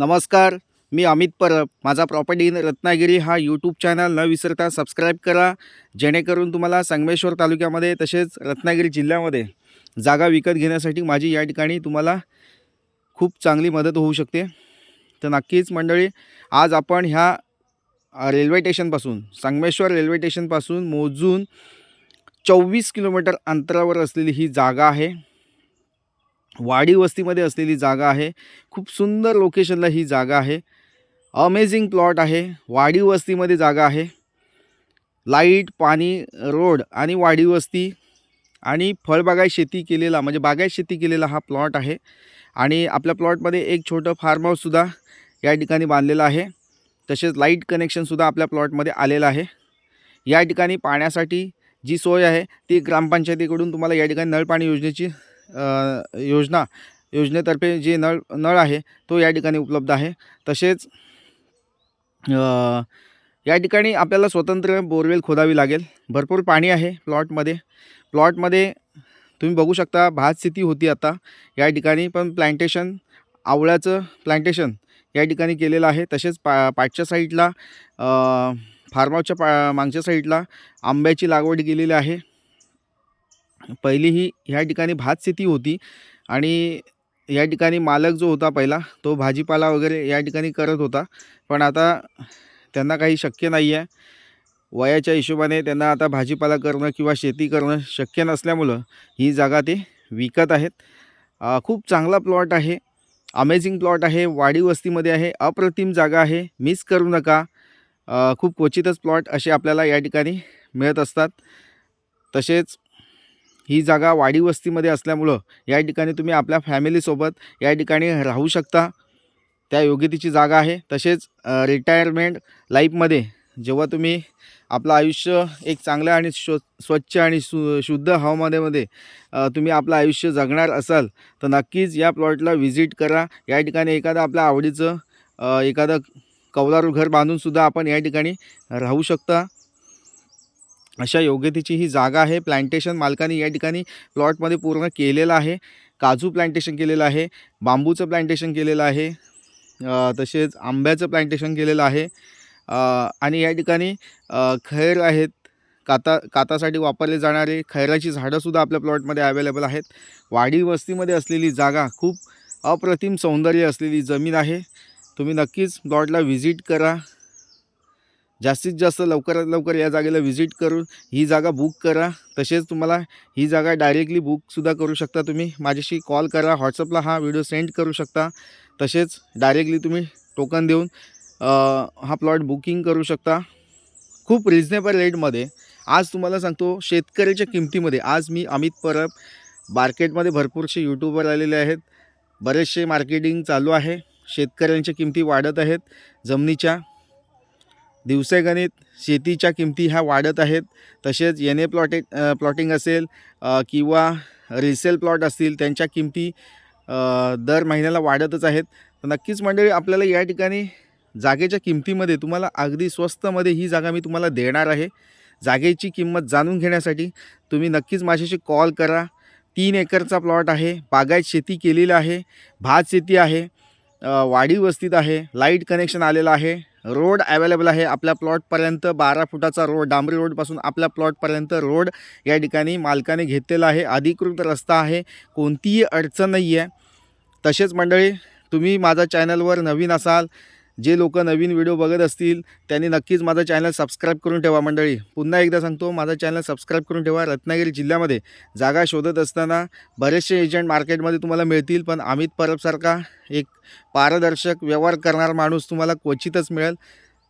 नमस्कार मी अमित परब. माझा property in Ratnagiri हा यूट्यूब चॅनल न विसरता सबस्क्राईब करा. जेणेकरून तुम्हाला संगमेश्वर तालुक्यामध्ये तसेच रत्नागिरी जिल्ह्यामध्ये जागा विकत घेण्यासाठी माझी या ठिकाणी तुम्हाला खूप चांगली मदत होऊ शकते. तर नक्कीच मंडळी आज आपण ह्या रेल्वे स्टेशनपासून संगमेश्वर रेल्वे स्टेशनपासून मोजून चोवीस किलोमीटर अंतरावर असलेली ही जागा आहे. वाडी वस्तीमध्ये असलेली जागा आहे. खूप सुंदर लोकेशनला ही जागा आहे. अमेझिंग प्लॉट आहे. वाडी वस्तीमध्ये जागा आहे. लाइट पाणी रोड आणि वाडी वस्ती आणि फळबागाय शेती केलेला म्हणजे बागायत शेती केलेला हा प्लॉट आहे. आणि आपल्या प्लॉटमध्ये एक छोटं फार्म हाऊससुद्धा या ठिकाणी बांधलेलं आहे. तसेच लाइट कनेक्शनसुद्धा आपल्या प्लॉटमध्ये आलेलं आहे. या ठिकाणी पाण्यासाठी जी सोय आहे ती ग्रामपंचायतीकडून तुम्हाला या ठिकाणी नळपाणी योजनेची योजना योजनेतर्फे जे नळ नळ आहे तो या ठिकाणी उपलब्ध आहे. तसेच या ठिकाणी आपल्याला स्वतंत्र बोरवेल खोदावी लागेल. भरपूर पाणी आहे प्लॉटमध्ये. प्लॉटमध्ये तुम्ही बघू शकता भात स्थिती होती आता या ठिकाणी पण प्लांटेशन आवळ्याचं प्लांटेशन या ठिकाणी केलेलं आहे. तसेच पा पाठच्या साईडला फार्म हाऊसच्या पा मागच्या साईडला आंब्याची लागवड केलेली आहे. पहिली ही ह्या ठिकाणी भात शेती होती आणि या ठिकाणी मालक जो होता पहिला तो भाजीपाला वगैरे या ठिकाणी करत होता. पण आता त्यांना काही शक्य नाही आहे वयाच्या हिशोबाने त्यांना आता भाजीपाला करणं किंवा शेती करणं शक्य नसल्यामुळं ही जागा ते विकत आहेत. खूप चांगला प्लॉट आहे. अमेझिंग प्लॉट आहे. वाडी वस्तीमध्ये आहे. अप्रतिम जागा आहे. मिस करू नका. खूप क्वचितच प्लॉट असे आपल्याला या ठिकाणी मिळत असतात. तसेच ही जागा वाडी वस्तीमध्ये असल्यामुळं या ठिकाणी तुम्ही आपल्या फॅमिलीसोबत या ठिकाणी राहू शकता. त्या योग्यतेची जागा आहे. तसेच रिटायरमेंट लाईफमध्ये जेव्हा तुम्ही आपलं आयुष्य एक चांगलं आणि स्व स्वच्छ आणि सु शुद्ध हवामानामध्ये तुम्ही आपलं आयुष्य जगणार असाल तर नक्कीच या प्लॉटला व्हिजिट करा. या ठिकाणी एखादं आपल्या आवडीचं एखादं कौलारू घर बांधूनसुद्धा आपण या ठिकाणी राहू शकता. अशा योग्यतेची ही जागा आहे. प्लांटेशन मालकाने या ठिकाणी प्लॉटमध्ये पूर्ण केलेलं आहे. काजू प्लांटेशन केलेलं आहे. बांबूचं प्लांटेशन केलेलं आहे. तसेच आंब्याचं प्लांटेशन केलेलं आहे. आणि या ठिकाणी खैर आहेत. काता कातासाठी वापरले जाणारे खैराची झाडंसुद्धा आपल्या प्लॉटमध्ये अवेलेबल आहेत. वाडी वस्तीमध्ये असलेली जागा खूप अप्रतिम सौंदर्य असलेली जमीन आहे. तुम्ही नक्कीच प्लॉटला व्हिजिट करा. जास्तीत जास्त लवकरात लवकर या जागेला व्हिजिट करून ही जागा बुक करा. तसेच तुम्हाला ही जागा डायरेक्टली बुकसुद्धा करू शकता तुम्ही. माझ्याशी कॉल करा. व्हॉट्सअपला हा व्हिडिओ सेंड करू शकता. तसेच डायरेक्टली तुम्ही टोकन देऊन हा प्लॉट बुकिंग करू शकता. खूप रिजनेबल रेटमध्ये आज तुम्हाला सांगतो शेतकऱ्याच्या किमतीमध्ये. आज मी अमित परब मार्केटमध्ये भरपूरसे यूट्यूबर आलेले आहेत. बरेचसे मार्केटिंग चालू आहे. शेतकऱ्यांच्या किमती वाढत आहेत. जमिनीच्या दिवसेगणित शेतीच्या किमती ह्या वाढत आहेत. तसेच एन ए प्लॉटे प्लॉटिंग असेल किंवा रिसेल प्लॉट असतील त्यांच्या किमती दर महिन्याला वाढतच आहेत. तर नक्कीच मंडळी आपल्याला या ठिकाणी जागेच्या किमतीमध्ये तुम्हाला अगदी स्वस्तमध्ये ही जागा मी तुम्हाला देणार आहे. जागेची किंमत जाणून घेण्यासाठी तुम्ही नक्कीच माझ्याशी कॉल करा. तीन एकरचा प्लॉट आहे बागायत शेती केलेली आहे भात शेती आहे अ, वाडी वस्तीत आहे लाइट कनेक्शन आलेलं आहे. रोड अवेलेबल आहे. आपल्या प्लॉटपर्यंत बारा फुटाचा रोड डांबरी रोडपासून आपल्या प्लॉटपर्यंत रोड या ठिकाणी मालकाने घेतलेला आहे. अधिकृत रस्ता आहे. कोणतीही अडचण नाही आहे तसेच मंडळी तुम्ही माझा चॅनलवर नवीन असाल जे लोक नवीन व्हिडिओ बघत असतील त्यांनी नक्कीच माझा चॅनल सबस्क्राईब करून ठेवा मंडळी. पुन्हा एकदा सांगतो माझा चॅनल सबस्क्राईब करून ठेवा. रत्नागिरी जिल्ह्यामध्ये जागा शोधत असताना बरेचसे एजंट मार्केटमध्ये तुम्हाला मिळतील पण अमित परबसारखा एक पारदर्शक व्यवहार करणारा माणूस तुम्हाला क्वचितच मिळेल.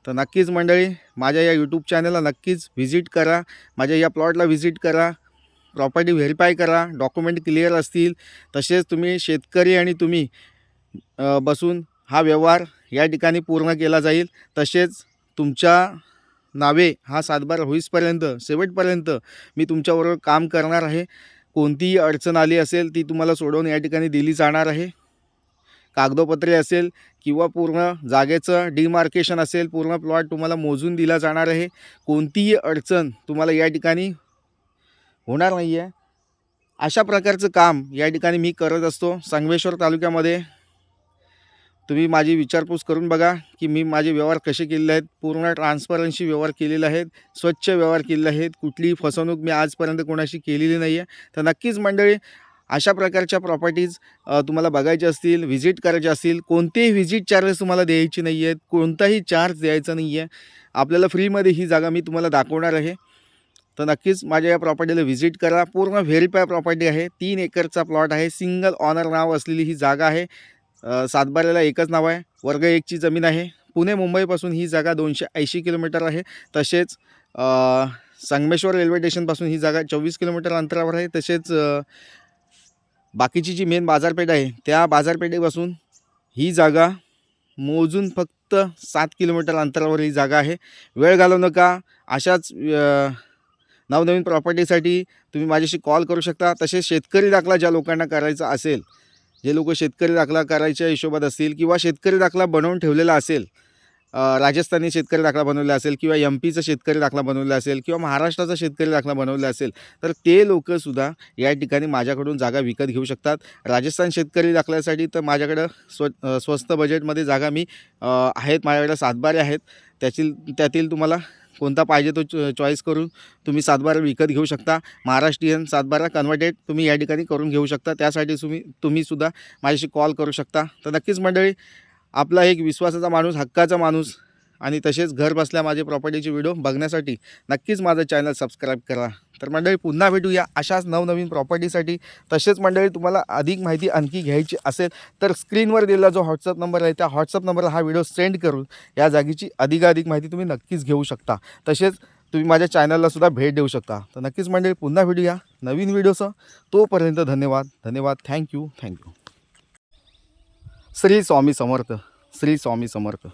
तर नक्कीच मंडळी माझ्या या यूट्यूब चॅनलला नक्कीच व्हिजिट करा. माझ्या या प्लॉटला व्हिजिट करा. प्रॉपर्टी व्हेरीफाय करा. डॉक्युमेंट क्लिअर असतील. तसेच तुम्ही शेतकरी आणि तुम्ही बसून हा व्यवहार या ठिकाणी पूर्ण केला जाईल. तसेच तुमच्या नावे हा सातबार होईसपर्यंत शेवटपर्यंत मी तुमच्याबरोबर काम करणार आहे. कोणतीही अडचण आली असेल ती तुम्हाला सोडवून या ठिकाणी दिली जाणार आहे. कागदोपत्रे असेल किंवा पूर्ण जागेचं डिमार्केशन असेल पूर्ण प्लॉट तुम्हाला मोजून दिला जाणार आहे. कोणतीही अडचण तुम्हाला या ठिकाणी होणार नाही आहे अशा प्रकारचं काम या ठिकाणी मी करत असतो. संगमेश्वर तालुक्यामध्ये तुम्ही माझी विचारपूस करून बघा की मी माझे व्यवहार कसे केलेले आहेत. पूर्ण ट्रान्सपरन्सी व्यवहार केलेले आहेत. स्वच्छ व्यवहार केलेले आहेत. कुठलीही फसवणूक मी आजपर्यंत कोणाशी केलेली नाही आहे तर नक्कीच मंडळी अशा प्रकारच्या प्रॉपर्टीज तुम्हाला बघायचे असतील व्हिजिट करायचे असतील कोणतेही व्हिजिट चार्जेस तुम्हाला द्यायची नाही आहेत कोणताही चार्ज द्यायचा नाही आहे आपल्याला फ्रीमध्ये ही जागा मी तुम्हाला दाखवणार आहे. तर नक्कीच माझ्या या प्रॉपर्टीला व्हिजिट करा. पूर्ण व्हेरीफाय प्रॉपर्टी आहे. तीन एकरचा प्लॉट आहे. सिंगल ऑनर नाव असलेली ही जागा आहे. सातबाऱ्याला एकच नाव आहे. वर्ग एकची जमीन आहे. पुणे मुंबईपासून ही जागा दोनशे ऐंशी किलोमीटर आहे. तसेच संगमेश्वर रेल्वे स्टेशनपासून ही जागा चोवीस किलोमीटर अंतरावर आहे. तसेच बाकीची जी मेन बाजारपेठ आहे त्या बाजारपेठेपासून ही जागा मोजून फक्त सात किलोमीटर अंतरावर ही जागा आहे. वेळ घालवू नका. अशाच नवनवीन प्रॉपर्टीसाठी तुम्ही माझ्याशी कॉल करू शकता. तसेच शेतकरी दाखला ज्या लोकांना करायचा असेल जे लोक शेतकरी दाखला करायच्या हिशोबात असतील किंवा शेतकरी दाखला बनवून ठेवलेला असेल राजस्थानी शेतकरी दाखला बनवलेला असेल किंवा एम पीचा शेतकरी दाखला बनवलेला असेल किंवा महाराष्ट्राचा शेतकरी दाखला बनवला असेल तर ते लोकंसुद्धा या ठिकाणी माझ्याकडून जागा विकत घेऊ शकतात. राजस्थान शेतकरी दाखल्यासाठी तर माझ्याकडं स्व स्वस्त बजेटमध्ये जागा मी आहेत माझ्याकडे सातबारे आहेत. त्याची त्यातील तुम्हाला कोणता पाहिजे तो चॉ चॉईस करून तुम्ही सातबारा विकत घेऊ शकता. महाराष्ट्रीयन सातबारा कन्वर्टेड तुम्ही या ठिकाणी करून घेऊ शकता. त्यासाठी तुम्ही तुम्हीसुद्धा माझ्याशी कॉल करू शकता. तर नक्कीच मंडळी आपला एक विश्वासाचा माणूस हक्काचा माणूस आणि तसेच घर बसल्या माझे प्रॉपर्टीचे व्हिडिओ बघण्यासाठी नक्कीच माझं चॅनल सबस्क्राईब करा. तर मंडळी पुन्हा भेटूया अशाच नवनवीन प्रॉपर्टीसाठी तसेच मंडळी तुम्हाला अधिक माहिती आणखी घ्यायची असेल तर स्क्रीनवर दिलेला जो व्हॉट्सअप नंबर आहे त्या व्हॉट्सअप नंबरला हा व्हिडिओ सेंड करून या जागेची अधिकाधिक माहिती तुम्ही नक्कीच घेऊ शकता. तसेच तुम्ही माझ्या चॅनललासुद्धा भेट देऊ शकता. तर नक्कीच मंडळी पुन्हा भेटूया नवीन व्हिडिओसह तोपर्यंत धन्यवाद. धन्यवाद. Thank you thank you Shri Swami Samarth. Shri Swami Samarth.